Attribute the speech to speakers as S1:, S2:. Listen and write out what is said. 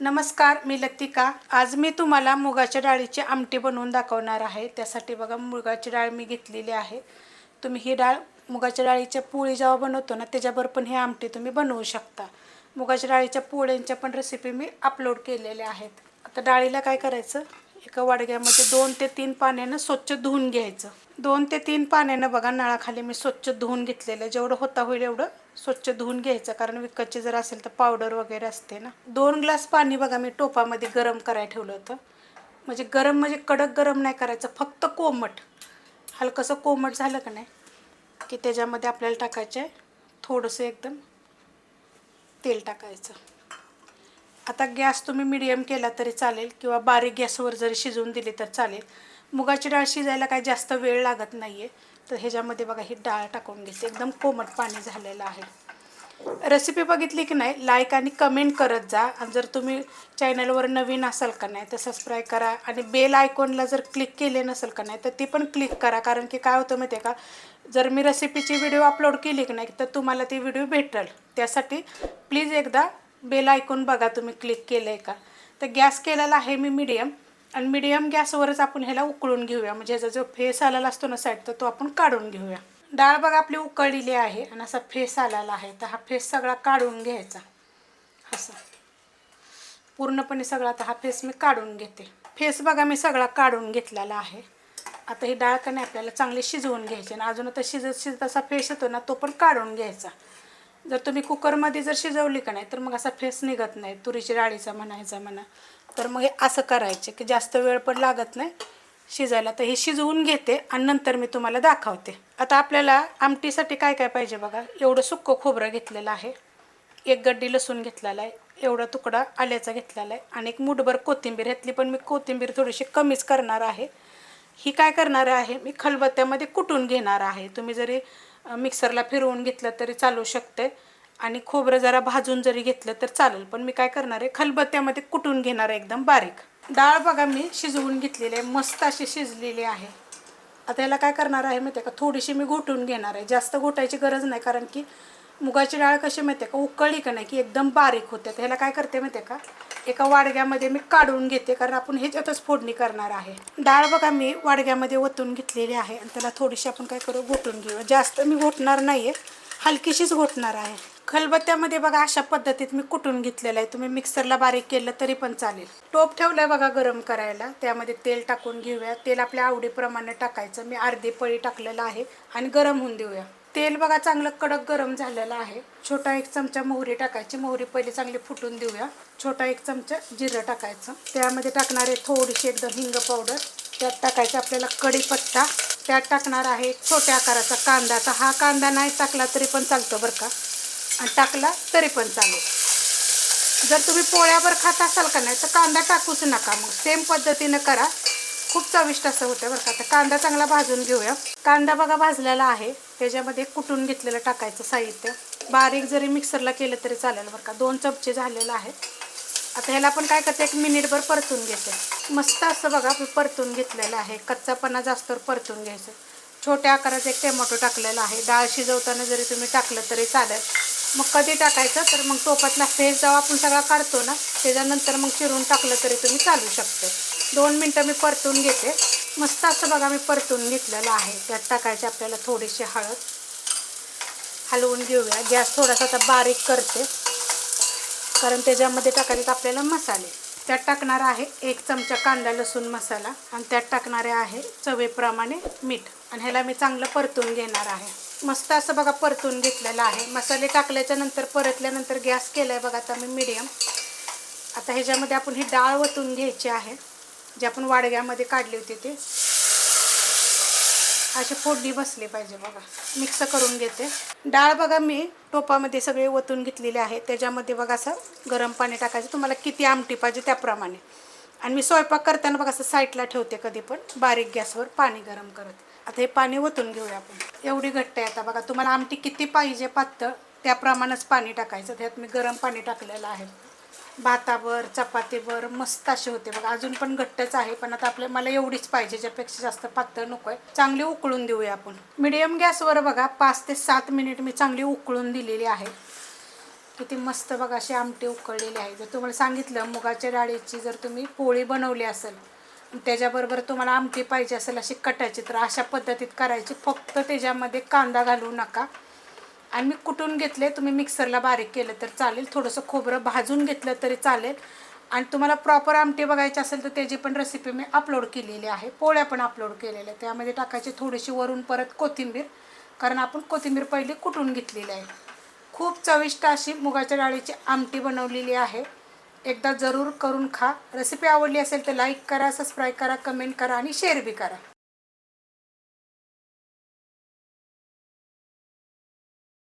S1: नमस्कार मी लतिका. आज मी तुम्हाला मुगाच्या डाळीची आमटी बनवून दाखवणार आहे. त्यासाठी बघा मुगाची डाळ मी घेतलेली आहे. तुम्ही ही डाळ मुगाच्या डाळीच्या पोळी जेव्हा बनवतो ना त्याच्याबरोबर पण ही आमटी तुम्ही बनवू शकता. मुगाच्या डाळीच्या पोळ्यांच्या पण रेसिपी मी अपलोड केलेल्या आहेत. आता डाळीला काय करायचं? एका वाडग्यामध्ये दोन ते तीन पाण्यानं स्वच्छ धुवून घ्यायचं. दोन ते तीन पाण्यानं बघा नळाखाली मी स्वच्छ धुवून घेतलेलं. आहे जेवढं होता होईल एवढं स्वच्छ धुवून घ्यायचं. कारण विकतचे जर असेल तर पावडर वगैरे असते ना. दोन ग्लास पाणी बघा मी टोपामध्ये गरम करायला ठेवलं होतं. म्हणजे गरम म्हणजे कडक गरम नाही करायचं फक्त कोमट. हलकंसं कोमट झालं का नाही की त्याच्यामध्ये आपल्याला टाकायचं आहे थोडंसं एकदम तेल टाकायचं. आता गॅस तुम्ही मिडियम केला तरी चालेल किंवा बारीक गॅसवर जरी शिजवून दिली तर चालेल. मुगाची डाळ शिजायला काही जास्त वेळ लागत नाही आहे तर ह्याच्यामध्ये बघा ही डाळ टाकून घ्यायची एकदम कोमट पाणी झालेलं आहे. रेसिपी बघितली की नाही लाईक आणि कमेंट करत जा. आणि जर तुम्ही चॅनलवर नवीन असाल का नाही तर सबस्क्राईब करा. आणि बेल आयकॉनला जर क्लिक केले नसेल का नाही तर ती पण क्लिक करा. कारण की काय होतं माहिती आहे का जर मी रेसिपीची व्हिडिओ अपलोड केली की नाही तर तुम्हाला ती व्हिडिओ भेटेल. त्यासाठी प्लीज एकदा बेल आयकॉन बघा तुम्ही क्लिक केलं आहे का? तर गॅस केलेला आहे मी मिडियम. आणि मिडियम गॅसवरच आपण ह्याला उकळून घेऊया. म्हणजे ह्याचा जो फेस आलेला असतो ना साईड तर तो आपण काढून घेऊया. डाळ बघा आपली उकळलेली आहे आणि असा फेस आलेला आहे. तर हा फेस सगळा काढून घ्यायचा. असा. पूर्णपणे सगळा आता हा फेस मी काढून घेते. फेस बघा मी सगळा काढून घेतलेला आहे. आता ही डाळ का नाही आपल्याला चांगली शिजवून घ्यायची. आणि अजून आता शिजत शिजत असा फेस येतो ना तो पण काढून घ्यायचा. जर तुम्ही कुकरमध्ये जर शिजवली का नाही तर मग असा फेस निघत नाही. तुरीची डाळीचा म्हणायचा म्हणा. तर मग हे असं करायचे की जास्त वेळ पण लागत नाही. शिजायला तर हे शिजवून घेते आणि नंतर मी तुम्हाला दाखवते. आता आपल्याला आमटीसाठी काय काय पाहिजे बघा? एवढं सुक्कं खोबरं घेतलेलं आहे. एक गड्डी लसूण घेतलेला आहे. एवढा तुकडा आल्याचा घेतलेला आहे. आणि एक मुठभर कोथिंबीर ह्यातली पण मी कोथिंबीर थोडीशी कमीच करणार आहे. ही काय करणार आहे? मी खलबत्त्यामध्ये कुटून घेणार आहे. तुम्ही जरी मिक्सरला फिरवून घेतलं तरी चालू शकते. आणि खोबरं जरा भाजून जरी घेतलं तर चालेल. पण मी काय करणार आहे? खलबत्त्यामध्ये कुटून घेणार आहे एकदम बारीक. डाळ बघा मी शिजवून घेतलेली आहे. मस्त अशी शिजलेली आहे. आता याला काय करणार आहे माहिती आहे का? थोडीशी मी घोटून घेणार आहे. जास्त घोटायची गरज नाही. कारण की मुगाची डाळ कशी माहिती आहे का? उकळली का नाही? की एकदम बारीक होते. तर ह्याला काय करते माहिती आहे का? एका वाडग्यामध्ये मी काढून घेते कारण आपण ह्याच्यातच फोडणी करणार आहे. डाळ बघा मी वाडग्यामध्ये ओतून घेतलेली आहे. आणि त्याला थोडीशी आपण काय करू घोटून घेऊ. जास्त मी घोटणार नाही आहे हलकीशीच घोटणार आहे. खलबत्त्यामध्ये बघा अशा पद्धतीत मी कुटून घेतलेलं आहे. तुम्ही मिक्सरला बारीक केलं तरी पण चालेल. टोप ठेवलाय बघा गरम करायला. त्यामध्ये तेल टाकून घेऊया. तेल आपल्या आवडीप्रमाणे टाकायचं. मी अर्धी पळी टाकलेलं आहे आणि गरम होऊन देऊया. तेल बघा चांगलं कडक गरम झालेलं आहे. छोटा एक चमचा मोहरी टाकायची. मोहरी पहिले चांगली फुटून देऊया. छोटा एक चमचा जिरं टाकायचं. त्यामध्ये टाकणार आहे थोडीशी एकदम हिंग पावडर त्यात टाकायचं आपल्याला कढीपत्ता त्यात टाकणार आहे एक छोट्या आकाराचा कांदा तर हा कांदा नाही टाकला तरी पण चालतो बरं का. आणि टाकला तरी पण चालेल. जर तुम्ही पोळ्यावर खात असाल का नाही तर कांदा टाकूच नका. मग सेम पद्धतीनं करा. खूप चविष्ट असं होतं बरं का. तर कांदा चांगला भाजून घेऊया. कांदा बघा भाजलेला आहे. त्याच्यामध्ये कुटून घेतलेलं टाकायचं साहित्य. बारीक जरी मिक्सरला केलं तरी चालेल बरं का. दोन चमचे झालेलं आहे आता ह्याला आपण काय करते? एक मिनिटभर परतून घेते. मस्त असं बघा परतून घेतलेलं आहे. कच्चापणा जास्तवर परतून घ्यायचं. छोट्या आकाराचा एक टोमॅटो टाकलेला आहे. डाळ शिजवताना जरी तुम्ही टाकलं तरी चालेल. मग कधी टाकायचं? तर मग टोपातला फेस जेव्हा आपण सगळा काढतो ना त्याच्यानंतर मग चिरून टाकलं तरी तुम्ही चालू शकते. दोन मिनटं मी परतून घेते. मस्त असं बघा मी परतून घेतलेलं आहे. त्यात टाकायची आपल्याला थोडीशी हळद. हलवून घेऊया. गॅस थोडासा आता बारीक करते. कारण त्याच्यामध्ये टाकायचे आपल्याला मसाले. त्यात टाकणार आहे एक चमचा कांदा लसूण मसाला. आणि त्यात टाकणारे आहे चवेप्रमाणे मीठ. आणि ह्याला मी चांगलं परतून घेणार आहे. मस्त असं बघा परतून घेतलेलं आहे. मसाले टाकल्याच्या नंतर परतल्यानंतर गॅस केलाय बघा आता मी मिडियम आता ह्याच्यामध्ये आपण ही डाळ वतून घ्यायची आहे. जी आपण वाडग्यामध्ये काढली होती ती. अशी फोडणी बसली पाहिजे बघा. मिक्स करून घेते. डाळ बघा मी टोपामध्ये सगळे ओतून घेतलेले आहे. त्याच्यामध्ये बघा असं गरम पाणी टाकायचं. तुम्हाला किती आमटी पाहिजे त्याप्रमाणे. आणि मी स्वयंपाक करताना बघा असं साईडला ठेवते कधी पण. बारीक गॅसवर पाणी गरम करत. आता हे पाणी ओतून घेऊया आपण. एवढी घट्ट आहे आता बघा तुम्हाला आमटी किती पाहिजे पातळ त्याप्रमाणेच पाणी टाकायचं. त्यात मी गरम पाणी टाकलेलं आहे. भातावर चपातीवर मस्त असे होते बघा. अजून पण घट्टच आहे पण आता आपल्या मला एवढीच पाहिजे ज्यापेक्षा जास्त पातळ नको आहे. चांगली उकळून देऊया आपण. मिडियम गॅसवर बघा पाच ते सात मिनिट मी चांगली उकळून दिलेली आहे. किती मस्त बघा अशी आमटी उकळलेली आहे. जर तुम्हाला सांगितलं मुगाच्या डाळीची जर तुम्ही पोळी बनवली असेल त्याच्याबरोबर तुम्हाला आमटी पाहिजे असेल अशी कटायची तर अशा पद्धतीत करायची. फक्त त्याच्यामध्ये कांदा घालू नका. आणि मी कुटून घेतले तुम्ही मिक्सरला बारीक केलं तर चालेल. थोडंसं खोबरं भाजून घेतलं तरी चालेल. आणि तुम्हाला प्रॉपर आमटी बघायची असेल तर त्याची पण रेसिपी मी अपलोड केलेली आहे. पोळ्या पण अपलोड केलेल्या त्यामध्ये टाकायची थोडीशी वरून परत कोथिंबीर कारण आपण कोथिंबीर पहिली कुटून घेतलेली आहे? खूप चविष्ट अशी मुगाच्या डाळीची आमटी बनवलेली आहे. एकदा जरूर करून खा. रेसिपी आवडली असेल तर लाईक करा सबस्क्राईब करा कमेंट करा आणि शेअर बी करा.